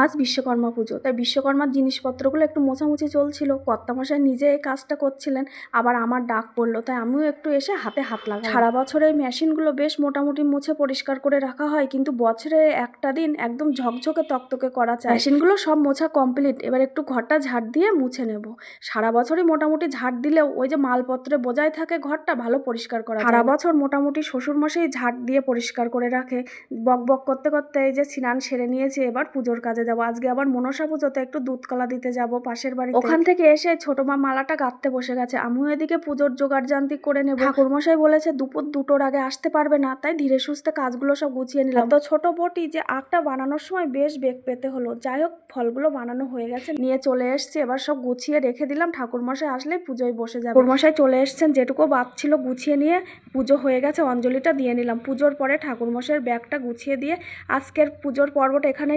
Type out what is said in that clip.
আজ বিশ্বকর্মা পুজো। তাই বিশ্বকর্মার জিনিসপত্রগুলো একটু মোছামুছি চলছিল। কর্তামশাই নিজে এই কাজটা করছিলেন, আবার আমার ডাক পড়ল। তাই আমিও একটু এসে হাতে হাত লাগাই সারা বছর এই মেশিনগুলো বেশ মোটামুটি মুছে পরিষ্কার করে রাখা হয়, কিন্তু বছরে একটা দিন একদম ঝকঝকে তকতকে করা চাই মেশিনগুলো সব মোছা কমপ্লিট। এবার একটু ঘরটা ঝাড় দিয়ে মুছে নেব। সারা বছরই মোটামুটি ঝাড় দিলেও ওই যে মালপত্রে বোঝাই থাকে, ঘরটা ভালো পরিষ্কার করা সারা বছর মোটামুটি শ্বশুরমশাই ঝাড় দিয়ে পরিষ্কার করে রাখে। বক বক করতে করতে এই যে স্নান সেরে নিয়েছি, এবার পুজোর কাজে যাব। আজকে আবার মনসা পুজোতে একটু দুধ কলা দিতে যাব পাশের বাড়ি ওখান থেকে এসে ছোট মা মালাটা গাঁথতে বসে গেছে। আমিও এদিকে পুজোর জোগাড় যান্ত্রিক করে নেব। ঠাকুরমশাই বলেছে দুপুর দুটোর আগে আসতে পারবে না তাই ধীরে সুস্থে কাজগুলো সব গুছিয়ে নিলাম। তো ছোট বটি যে আখটা বানানোর সময় বেশ বেগ পেতে হলো। যাই হোক ফলগুলো বানানো হয়ে গেছে। নিয়ে চলে এসছি এবার সব গুছিয়ে রেখে দিলাম। ঠাকুরমশাই আসলে পুজোয় বসে যাবে। ঠাকুরমশাই চলে এসছেন যেটুকু বাদ ছিল গুছিয়ে নিয়ে পুজো হয়ে গেছে অঞ্জলিটা দিয়ে নিলাম। পুজোর পরে ঠাকুরমশাইয়ের ব্যাগটা গুছিয়ে দিয়ে আজকের পুজোর পর্বটা এখানে